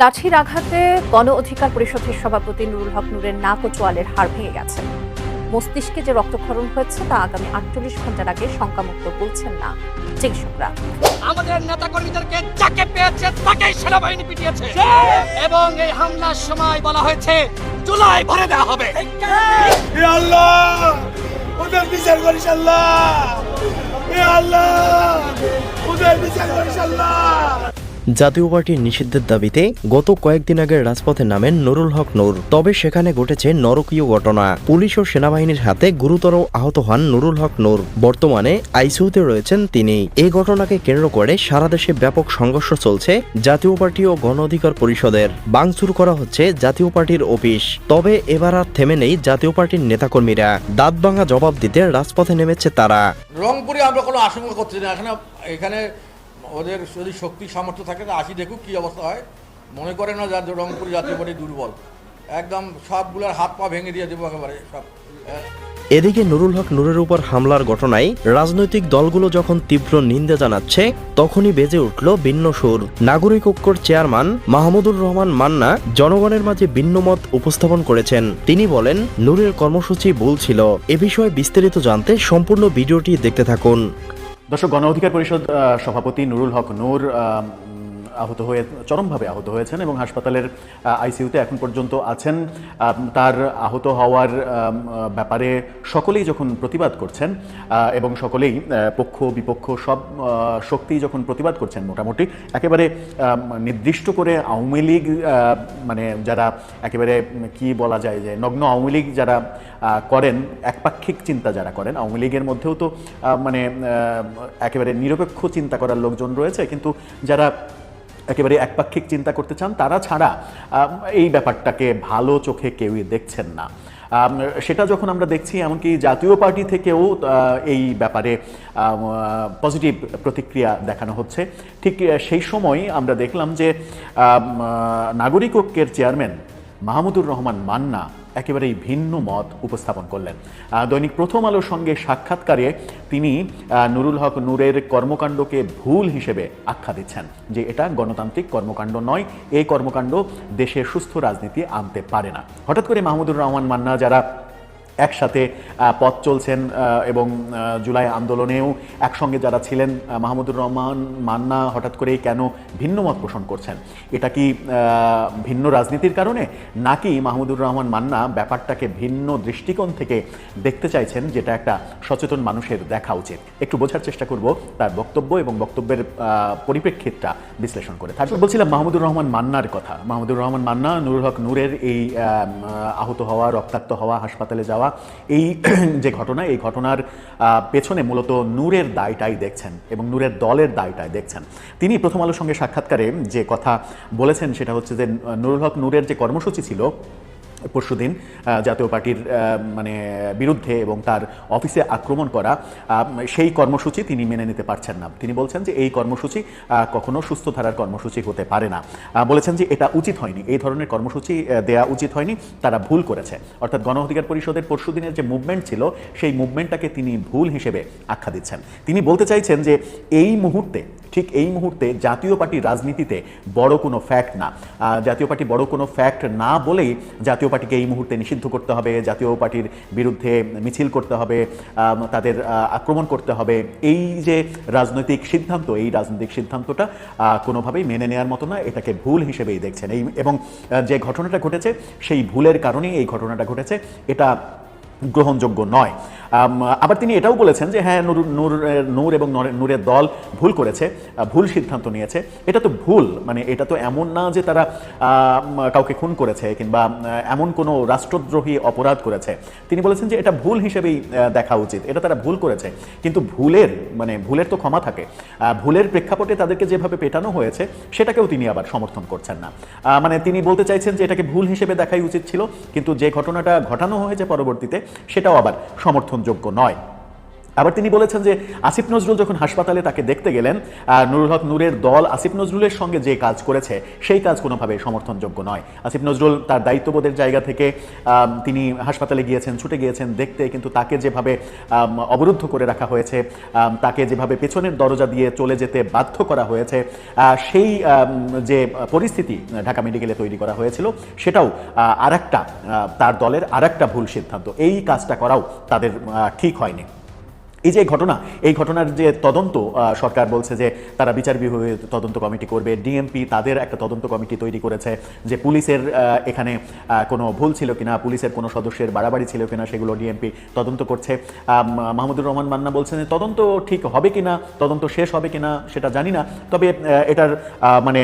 লাঠির আঘাতে গণ অধিকার পরিষদের সভাপতি নুরুল হক নুরের নাক ও চোয়ালের হাড় ভেঙে গেছে। মস্তিষ্কে যে রক্তক্ষরণ হয়েছে তা আগামী আটচল্লিশ ঘণ্টার আগে শঙ্কামুক্ত বলছেন না চিকিৎসকরা। আমাদের নেতা কর্মীদেরকে যাকে পেয়েছে তাকেই সেনাবাহিনী পিটিয়েছে। এবং এই হামলার সময় বলা হয়েছে জুলাই ভরে দেওয়া হবে। আল্লাহ! ওদের বিচার করিস আল্লাহ! আল্লাহ! ওদের বিচার করিস আল্লাহ! জাতীয় পার্টির নিষিদ্ধের দাবিতে গত কয়েকদিন আগে রাজপথে নামেন নুরুল হক নূর। তবে সেখানে ঘটেছে নরকীয় ঘটনা। পুলিশ ও সেনাবাহিনীর হাতে গুরুতর আহত হন নুরুল হক নূর। বর্তমানে আইসিইউতে রয়েছেন তিনি। এই ঘটনাকে কেন্দ্র করে সারা দেশে ব্যাপক সংঘর্ষ চলছে জাতীয় পার্টি ও গণ অধিকার পরিষদের। বাংচুর করা হচ্ছে জাতীয় পার্টির অফিস। তবে এবার আর থেমে নেই জাতীয় পার্টির নেতাকর্মীরা। দাঁত ভাঙা জবাব দিতে রাজপথে নেমেছে তারা। রংপুরে আমরা কোনো আশঙ্কা করছি না। এখানে এখানে ওদের যদি শক্তি সামর্থ্য থাকে, তা আসি দেখুক কী অবস্থা হয়। মনে করে না যার রংপুর জাতীয় পার্টি দুর্বল। একদম সবগুলোর হাত পা ভেঙে দিয়ে দেবো একেবারে সব। এদিকে নুরুল হক নূরের উপর হামলার ঘটনায় রাজনৈতিক দলগুলো যখন তীব্র নিন্দা জানাচ্ছে, তখনই বেজে উঠল ভিন্ন সুর। নাগরিক ঐক্যর চেয়ারম্যান মাহমুদুর রহমান মান্না জনগণের মাঝে ভিন্ন মত উপস্থাপন করেছেন। তিনি বলেন, নূরের কর্মসূচি ভুল ছিল। এ বিষয়ে বিস্তারিত জানতে সম্পূর্ণ ভিডিওটি দেখতে থাকুন। দর্শক, গণ অধিকার পরিষদ সভাপতি নুরুল হক নূর আহত হয়ে, চরমভাবে আহত হয়েছেন এবং হাসপাতালের আইসিইউতে এখন পর্যন্ত আছেন। তার আহত হওয়ার ব্যাপারে সকলেই যখন প্রতিবাদ করছেন এবং সকলেই পক্ষ, বিপক্ষ, সব শক্তি যখন প্রতিবাদ করছেন মোটামুটি, একেবারে নির্দিষ্ট করে আওয়ামী লীগ মানে যারা একেবারে, কি বলা যায় যে, নগ্ন আওয়ামী লীগ যারা করেন, একপাক্ষিক চিন্তা যারা করেন, আওয়ামী লীগের মধ্যেও তো মানে একেবারে নিরপেক্ষ চিন্তা করার লোকজন রয়েছে, কিন্তু যারা একেবারে একপাক্ষিক চিন্তা করতে চান, তারা ছাড়া এই ব্যাপারটাকে ভালো চোখে কেউই দেখছেন না। সেটা যখন আমরা দেখছি, এমনকি জাতীয় পার্টি থেকেও এই ব্যাপারে পজিটিভ প্রতিক্রিয়া দেখানো হচ্ছে। ঠিক সেই সময় আমরা দেখলাম যে নাগরিক ঐক্যের চেয়ারম্যান মাহমুদুর রহমান মান্না একেবারেই ভিন্ন মত উপস্থাপন করলেন। দৈনিক প্রথম আলোর সঙ্গে সাক্ষাৎকারে তিনি নুরুল হক নূরের কর্মকাণ্ডকে ভুল হিসেবে আখ্যা দিচ্ছেন যে এটা গণতান্ত্রিক কর্মকাণ্ড নয়, এই কর্মকাণ্ড দেশে সুস্থ রাজনীতি আনতে পারে না। হঠাৎ করে মাহমুদুর রহমান মান্না যারা একসাথে পথ চলছেন এবং জুলাই আন্দোলনেও একসঙ্গে যারা ছিলেন মাহমুদুর রহমান, মান্না হঠাৎ করেই কেন ভিন্ন মত পোষণ করছেন? এটা কি ভিন্ন রাজনীতির কারণে? নাকি মাহমুদুর রহমান, মান্না ব্যাপারটাকে ভিন্ন দৃষ্টিকোণ থেকে দেখতে চাইছেন, যেটা একটা সচেতন মানুষের দেখা উচিত? একটু বোঝার চেষ্টা করব তার বক্তব্য এবং বক্তব্যের পরিপ্রেক্ষিতটা বিশ্লেষণ করে। থাকবে বলছিলাম মাহমুদুর রহমান, মান্নার কথা। মাহমুদুর রহমান, মান্না, নুরুল হক নূরের এই আহত হওয়া, রক্তাক্ত হওয়া, হাসপাতালে যাওয়া এই যে ঘটনা, এই ঘটনার পেছনে মূলত নূরের দায়টাই দেখছেন এবং নূরের দলের দায়টাই দেখছেন। তিনি প্রথম আলোর সঙ্গে সাক্ষাৎকারে যে কথা বলেছেন সেটা হচ্ছে যে নুরুল হক নূরের যে কর্মসূচি ছিল পরশুদিন জাতীয় পার্টির মানে বিরুদ্ধে এবং তার অফিসে আক্রমণ করা সেই কর্মসূচি তিনি মেনে নিতে পারছেন না। তিনি বলছেন যে এই কর্মসূচি কখনো সুস্থ ধারার কর্মসূচি হতে পারে না। বলেছেন যে এটা উচিত হয়নি। এই ধরনের কর্মসূচি দেয়া উচিত হয়নি, তারা ভুল করেছে। অর্থাৎ গণ অধিকার পরিষদের পরশুদিনের যে মুভমেন্ট ছিল, সেই মুভমেন্টটাকে তিনি ভুল হিসেবে আখ্যা দিচ্ছেন। তিনি বলতে চাইছেন যে এই মুহূর্তে ঠিক এই মুহূর্তে জাতীয় পার্টি রাজনীতিতে বড় কোনো ফ্যাক্ট না। জাতীয় পার্টি বড় কোনো ফ্যাক্ট না বলেই জাতীয় পার্টিকে এই মুহূর্তে নিষিদ্ধ করতে হবে, জাতীয় পার্টির বিরুদ্ধে মিছিল করতে হবে তাদের আক্রমণ করতে হবে। এই যে রাজনৈতিক সিদ্ধান্ত, এই রাজনৈতিক সিদ্ধান্তটা কোনোভাবেই মেনে নেওয়ার মতো না, এটাকে ভুল হিসেবেই দেখছেন। এই, এবং যে ঘটনাটা ঘটেছে, সেই ভুলের কারণেই এই ঘটনাটা ঘটেছে। এটা গ্রহণযোগ্য নয়। আবার তিনি এটাও বলেছেন যে হ্যাঁ নূর নূর নূর এবং নরে- নূরের দল ভুল করেছে ভুল সিদ্ধান্ত নিয়েছে। এটা তো ভুল মানে এটা তো এমন না যে তারা কাউকে খুন করেছে কিংবা এমন কোনো রাষ্ট্রদ্রোহী অপরাধ করেছে। তিনি বলেছেন যে, এটা ভুল হিসেবেই দেখা উচিত। এটা তারা ভুল করেছে। কিন্তু ভুলের মানে ভুলের তো ক্ষমা থাকে। ভুলের প্রেক্ষাপটে তাদেরকে যেভাবে পেটানো হয়েছে, সেটাকেও তিনি আবার সমর্থন করছেন না। মানে তিনি বলতে চাইছেন যে, এটাকে ভুল হিসেবে দেখাই উচিত ছিল, কিন্তু যে ঘটনাটা ঘটানো হয়েছে পরবর্তীতে সেটাও আবার সমর্থনযোগ্য নয়। আবার তিনি বলেছেন যে আসিফ নজরুল যখন হাসপাতালে তাকে দেখতে গেলেন নুরুল হক নূরের দল আসিফ নজরুলের সঙ্গে যে কাজ করেছে, সেই কাজ কোনোভাবে সমর্থনযোগ্য নয়। আসিফ নজরুল তার দায়িত্ববোধের জায়গা থেকে তিনি হাসপাতালে গিয়েছেন, ছুটে গিয়েছেন দেখতে, কিন্তু তাকে যেভাবে অবরুদ্ধ করে রাখা হয়েছে তাকে যেভাবে পেছনের দরজা দিয়ে চলে যেতে বাধ্য করা হয়েছে সেই যে পরিস্থিতি ঢাকা মেডিকেলে তৈরি করা হয়েছিল, সেটাও আর তার দলের আর ভুল সিদ্ধান্ত। এই কাজটা করাও তাদের ঠিক হয়নি। এই যে ঘটনা, এই ঘটনার যে তদন্ত সরকার বলছে যে তারা বিচার বিভাগে তদন্ত কমিটি করবে। ডিএমপি তাদের একটা তদন্ত কমিটি তৈরি করেছে যে পুলিশের এখানে কোনো ভুল ছিল কিনা, পুলিশের কোনো সদস্যের বাড়াবাড়ি ছিল কিনা সেগুলো ডিএমপি তদন্ত করছে। মাহমুদুর রহমান মান্না বলছেন যে তদন্ত ঠিক হবে কিনা, তদন্ত শেষ হবে কিনা সেটা জানি না। তবে এটার মানে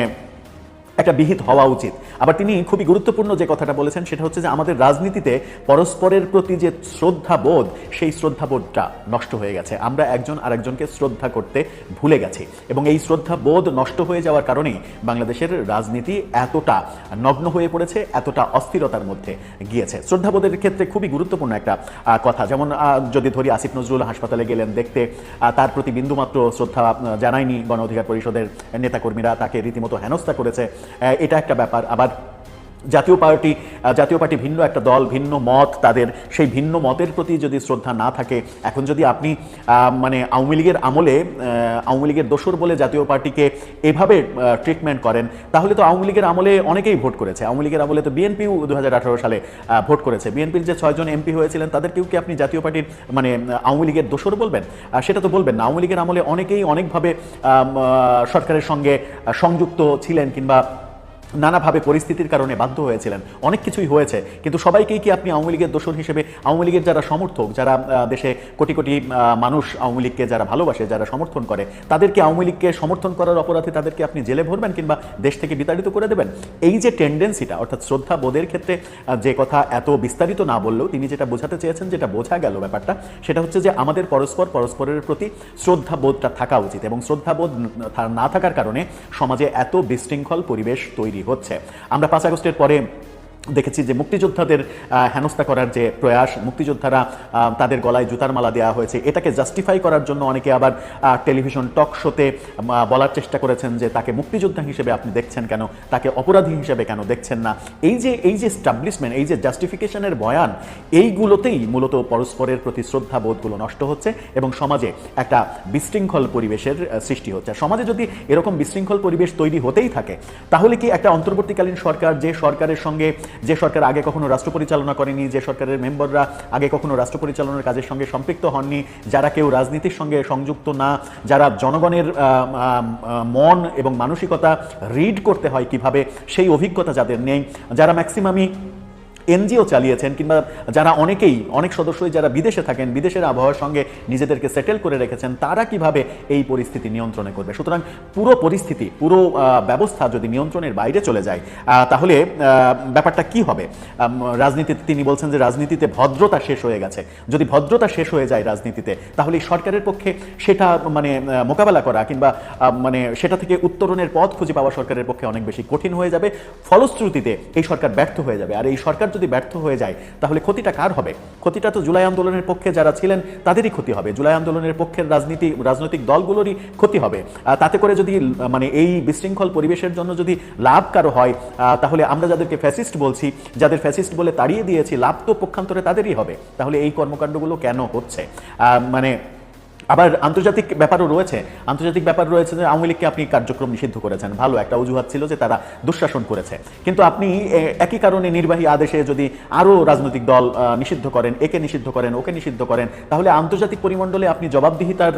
একটা বিহিত হওয়া উচিত। আবার তিনি খুবই গুরুত্বপূর্ণ যে কথাটা বলেছেন, সেটা হচ্ছে যে আমাদের রাজনীতিতে পরস্পরের প্রতি যে শ্রদ্ধাবোধ, সেই শ্রদ্ধাবোধটা নষ্ট হয়ে গেছে। আমরা একজন আরেকজনকে শ্রদ্ধা করতে ভুলে গেছি। এবং এই শ্রদ্ধাবোধ নষ্ট হয়ে যাওয়ার কারণেই বাংলাদেশের রাজনীতি এতটা নগ্ন হয়ে পড়েছে, এতটা অস্থিরতার মধ্যে গিয়েছে। শ্রদ্ধাবোধের ক্ষেত্রে খুবই গুরুত্বপূর্ণ একটা কথা। যেমন যদি ধরি, আসিফ নজরুল হাসপাতালে গেলেন দেখতে তার প্রতি বিন্দুমাত্র শ্রদ্ধা জানায়নি গণ অধিকার পরিষদের নেতাকর্মীরা। তাকে রীতিমতো হেনস্থা করেছে। এটা একটা ব্যাপার। আবার জাতীয় পার্টি জাতীয় পার্টি ভিন্ন একটা দল, ভিন্ন মত তাদের। সেই ভিন্ন মতের প্রতি যদি শ্রদ্ধা না থাকে, এখন যদি আপনি মানে আওয়ামী লীগের আমলে আওয়ামী লীগের দোসর বলে জাতীয় পার্টিকে এভাবে ট্রিটমেন্ট করেন, তাহলে তো আওয়ামী লীগের আমলে অনেকেই ভোট করেছে। আওয়ামী লীগের আমলে তো বিএনপিও দু হাজার আঠেরো সালে ভোট করেছে। বিএনপির যে ছয়জন এমপি হয়েছিলেন, তাদেরকেও কি আপনি জাতীয় পার্টির মানে আওয়ামী লীগের দোসর বলবেন? সেটা তো বলবেন না। আওয়ামী লীগের আমলে অনেকেই অনেকভাবে সরকারের সঙ্গে সংযুক্ত ছিলেন কিংবা নানাভাবে পরিস্থিতির কারণে বাধ্য হয়েছিলেন। অনেক কিছুই হয়েছে, কিন্তু সবাইকেই কি আপনি আওয়ামী লীগের দোষর হিসেবে, আওয়ামী লীগের যারা সমর্থক, যারা দেশে কোটি কোটি মানুষ আওয়ামী লীগকে যারা ভালোবাসে, যারা সমর্থন করে তাদেরকে আওয়ামী লীগকে সমর্থন করার অপরাধে তাদেরকে আপনি জেলে ভরবেন কিংবা দেশ থেকে বিতাড়িত করে দেবেন? এই যে টেন্ডেন্সিটা অর্থাৎ শ্রদ্ধা বোধের ক্ষেত্রে যে কথা এত বিস্তারিত না বললেও তিনি যেটা বোঝাতে চেয়েছেন, যেটা বোঝা গেল ব্যাপারটা, সেটা হচ্ছে যে আমাদের পরস্পর পরস্পরের প্রতি শ্রদ্ধা বোধটা থাকা উচিত এবং শ্রদ্ধা বোধ না থাকার কারণে সমাজে এত বিশৃঙ্খল পরিবেশ তৈরি হচ্ছে। আমরা পাঁচ আগস্টের পরে দেখেছি যে মুক্তিযোদ্ধাদের হেনস্থা করার যে প্রয়াস, মুক্তিযোদ্ধারা তাদের গলায় জুতার মালা দেওয়া হয়েছে। এটাকে জাস্টিফাই করার জন্য অনেকে আবার টেলিভিশন টক শোতে বলার চেষ্টা করেছেন যে তাকে মুক্তিযোদ্ধা হিসেবে আপনি দেখছেন কেন? তাকে অপরাধী হিসেবে কেন দেখছেন না? এই যে এই যে স্টাবলিশমেন্ট এই যে জাস্টিফিকেশনের বয়ান, এইগুলোতেই মূলত পরস্পরের প্রতি শ্রদ্ধা বোধগুলো নষ্ট হচ্ছে এবং সমাজে একটা বিশৃঙ্খল পরিবেশের সৃষ্টি হচ্ছে। সমাজে যদি এরকম বিশৃঙ্খল পরিবেশ তৈরি হতেই থাকে, তাহলে কি একটা অন্তর্বর্তীকালীন সরকার যে সরকারের সঙ্গে যে সরকার আগে কখনো রাষ্ট্র পরিচালনা করেনি, যে সরকারের মেম্বাররা আগে কখনো রাষ্ট্র পরিচালনার কাজের সঙ্গে সম্পৃক্ত হননি, যারা কেউ রাজনীতির সঙ্গে সংযুক্ত না, যারা জনগণের মন এবং মানসিকতা রিড করতে হয় কীভাবে, সেই অভিজ্ঞতা যাদের নেই, যারা ম্যাক্সিমামই এনজিও চালিয়েছেন কিংবা যারা অনেকেই, অনেক সদস্যই যারা বিদেশে থাকেন, বিদেশের আবহাওয়ার সঙ্গে নিজেদেরকে সেটেল করে রেখেছেন, তারা কীভাবে এই পরিস্থিতি নিয়ন্ত্রণে করবে? সুতরাং পুরো পরিস্থিতি, পুরো ব্যবস্থা যদি নিয়ন্ত্রণের বাইরে চলে যায় তাহলে ব্যাপারটা কি হবে? রাজনীতিতে তিনি বলছেন যে রাজনীতিতে ভদ্রতা শেষ হয়ে গেছে। যদি ভদ্রতা শেষ হয়ে যায় রাজনীতিতে, তাহলে সরকারের পক্ষে সেটা মানে মোকাবেলা করা কিংবা মানে সেটা থেকে উত্তরণের পথ খুঁজে পাওয়া সরকারের পক্ষে অনেক বেশি কঠিন হয়ে যাবে। ফলশ্রুতিতে এই সরকার ব্যর্থ হয়ে যাবে। আর এই সরকার ব্যর্থ হয়ে যায়, তাহলে ক্ষতিটা কার হবে? ক্ষতিটা তো জুলাই আন্দোলনের পক্ষে যারা ছিলেন, তাদেরই ক্ষতি হবে। জুলাই আন্দোলনের পক্ষের রাজনীতি, রাজনৈতিক দলগুলোরই ক্ষতি হবে। তাতে করে যদি মানে এই বিশৃঙ্খল পরিবেশের জন্য যদি লাভ কারও হয় তাহলে আমরা যাদেরকে ফ্যাসিস্ট বলছি, যাদের ফ্যাসিস্ট বলে তাড়িয়ে দিয়েছি, লাভ তো পক্ষান্তরে তাদেরই হবে। তাহলে এই কর্মকাণ্ডগুলো কেন হচ্ছে? মানে আবার আন্তর্জাতিক ব্যাপারও রয়েছে। আন্তর্জাতিক ব্যাপার রয়েছে যে আওয়ামী লীগকে আপনি কার্যক্রম নিষিদ্ধ করেছেন। ভালো একটা অজুহাত ছিল যে তারা দুঃশাসন করেছে। কিন্তু আপনি একই কারণে নির্বাহী আদেশে যদি আরও রাজনৈতিক দল নিষিদ্ধ করেন, একে নিষিদ্ধ করেন, ওকে নিষিদ্ধ করেন, তাহলে আন্তর্জাতিক পরিমণ্ডলে আপনি জবাবদিহিতার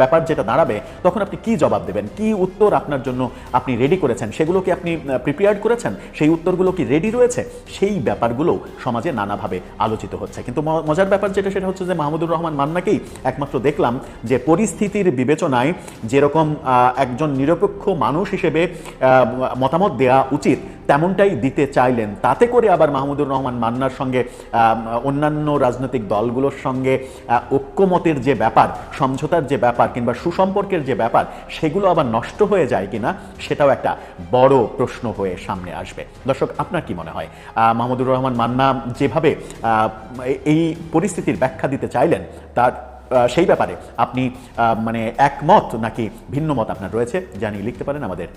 ব্যাপার যেটা দাঁড়াবে, তখন আপনি কি জবাব দেবেন? কি উত্তর আপনার জন্য আপনি রেডি করেছেন? সেগুলো কি আপনি প্রিপেয়ার্ড করেছেন? সেই উত্তরগুলো কি রেডি রয়েছে? সেই ব্যাপারগুলো সমাজে নানাভাবে আলোচিত হচ্ছে। কিন্তু মজার ব্যাপার যেটা, সেটা হচ্ছে যে মাহমুদুর রহমান মান্নাকেই একমাত্র দেখলাম যে পরিস্থিতির বিবেচনায় যেরকম একজন নিরপেক্ষ মানুষ হিসেবে মতামত দেওয়া উচিত, তেমনটাই দিতে চাইলেন। তাতে করে আবার মাহমুদুর রহমান মান্নার সঙ্গে অন্যান্য রাজনৈতিক দলগুলোর সঙ্গে ঐক্যমতের যে ব্যাপার, সমঝোতার যে ব্যাপার কিংবা সুসম্পর্কের যে ব্যাপার, সেগুলো আবার নষ্ট হয়ে যায় কিনা, সেটাও একটা বড় প্রশ্ন হয়ে সামনে আসবে। দর্শক, আপনার কি মনে হয়? মাহমুদুর রহমান মান্না যেভাবে এই পরিস্থিতির ব্যাখ্যা দিতে চাইলেন, তার সেই ব্যাপারে আপনি মানে একমত নাকি ভিন্ন মত আপনার রয়েছে জানিয়ে লিখতে পারেন আমাদের